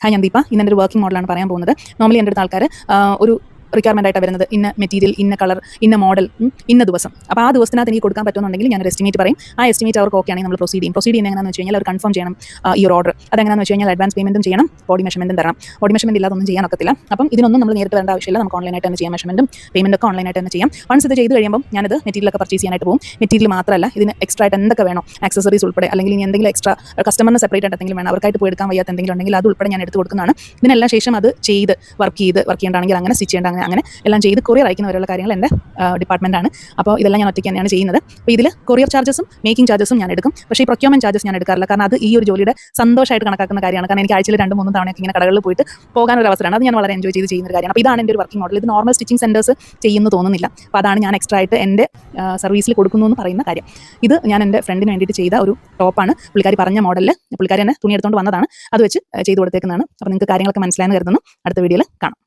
Hi ഞാൻ ദീപ ഇന്ന് എന്റെ ഒരു വർക്കിംഗ് മോഡലാണ് പറയാൻ പോകുന്നത്. നോർമലി എന്റെ അടുത്ത ആൾക്കാർ ഒരു റിക്വയർമെന്റ് ആയിട്ട് വരുന്നത്. ഇന്ന മെറ്റീരിയൽ ഇന്ന കളർ ഇന്ന മോഡൽ ഇന്ന ദിവസം. അപ്പോൾ ആ ദിവസത്തിനകത്ത് എനിക്ക് കൊടുക്കാൻ പറ്റുന്നുണ്ടെങ്കിൽ ഞാൻ എസ്റ്റിമേറ്റ് പറയും. ആ എസ്റ്റിമേറ്റ് അവർക്ക് ഓക്കെ ആണെങ്കിൽ നമ്മൾ പ്രൊസീഡ് ചെയ്യും. പ്രൊസീഡ് ചെയ്യുന്ന എങ്ങനെയാണെന്ന് വെച്ച് കഴിഞ്ഞാൽ അവർ കൺഫേം ചെയ്യണം ഈ ഓർഡർ അതെങ്ങനെയാണെന്ന് വെച്ച് കഴിഞ്ഞാൽ അഡ്വാൻസ് പേയ്മെന്റും ചെയ്യണം ബോഡി മെഷർമെന്റും തരണം. ബോഡി മെഷർമെന്റ് ഇല്ലാതെ ഒന്നും ചെയ്യാൻ ഒക്കത്തില്ല. അപ്പം ഇതിനൊന്നും നമ്മൾ നേരിട്ട് വേണ്ട ആവശ്യമില്ല. നമുക്ക് ഓൺലൈനായിട്ട് തന്നെ ചെയ്യാം മെഷർമെന്റും ഒക്കെ ഓൺലൈനായിട്ട് തന്നെ ചെയ്യാം. വൺസ് ഇത് ചെയ്ത് കഴിയുമ്പോൾ ഞാനത് മെറ്റീരിയലൊക്കെ പർച്ചേസ് ചെയ്യാനായിട്ട് പോകും. മെറ്റീരിയൽ മാത്രമല്ല ഇതിന് എക്സ്ട്രാ ആയിട്ട് എന്തൊക്കെ വേണോ ആക്സസറീസ് ഉൾപ്പെടെ അല്ലെങ്കിൽ ഇനി എന്തെങ്കിലും എക്സ്ട്രാ കസ്റ്റമറിന് സെപ്പറേറ്റ് ആയിട്ട് എന്തെങ്കിലും വേണം അവർക്കായിട്ട് പോയി എടുക്കാൻ വയ്യാത്ത എന്തെങ്കിലും ഉണ്ടെങ്കിൽ അത് ഉൾപ്പെടെ ഞാൻ എടുത്ത് കൊടുക്കുന്നതാണ്. ഇതിനെല്ലാം ശേഷം അത് ചെയ്ത് വർക്ക് ചെയ്ത് വർക്ക് ചെയ്യേണ്ടതാണെങ്കിൽ അങ്ങനെ സ്റ്റിച്ച് ചെയ്യേണ്ട അങ്ങനെ എല്ലാം ചെയ്ത് കൊറിയർ അയക്കുന്നവരുള്ള കാര്യങ്ങൾ എന്റെ ഡിപ്പാർട്ട്മെന്റാണ് അപ്പോൾ ഇതെല്ലാം ഞാൻ ഒറ്റയ്ക്ക് തന്നെയാണ് ചെയ്യുന്നത്. അപ്പോൾ ഇതിൽ കൊറിയർ ചാർജസും മേക്കിംഗ് ചാർജസും ഞാൻ എടുക്കും. പക്ഷേ ഈ പ്രൊക്യൂമെന്റ് ചാർജസ് ഞാൻ എടുക്കാറില്ല. കാരണം അത് ഈ ഒരു ജോലിയുടെ സന്തോഷമായിട്ട് കണക്കാക്കുന്ന കാര്യമാണ്. കാരണം എനിക്ക് ആഴ്ചയിൽ രണ്ട് മൂന്ന് തവണയൊക്കെ ഇങ്ങനെ കടകളിൽ പോയിട്ട് പോകാൻ ഒരു അവസരമാണ്. അത് ഞാൻ വളരെ എൻജോയ് ചെയ്ത് ചെയ്യുന്ന ഒരു കാര്യമാണ്. അപ്പോൾ ഇതാണ് എന്റെ ഒരു വർക്കിംഗ് മോഡൽ ഇത് നോർമൽ സ്റ്റിച്ചിങ് സെന്റേഴ്സ് ചെയ്യുന്നു തോന്നുന്നില്ല. അപ്പോൾ അതാണ് ഞാൻ എക്സ്ട്രാ ആയിട്ട് എന്റെ സർവീസിൽ കൊടുക്കുന്നു എന്ന് പറയുന്ന കാര്യം. ഇത് ഞാൻ എന്റെ ഫ്രണ്ടിന് വേണ്ടിയിട്ട് ചെയ്ത ഒരു ടോപ്പാണ് പുള്ളിക്കാരി പറഞ്ഞ മോഡലിൽ പുള്ളിക്കാരി തന്നെ തുണി എടുത്തുകൊണ്ട് വന്നതാണ്. അത് വെച്ച് ചെയ്ത് കൊടുത്തേക്കുന്നതാണ്. അപ്പോൾ നിങ്ങൾക്ക് കാര്യങ്ങളൊക്കെ മനസ്സിലായെന്ന് കരുതുന്നു. അടുത്ത വീഡിയോയിൽ കാണാം.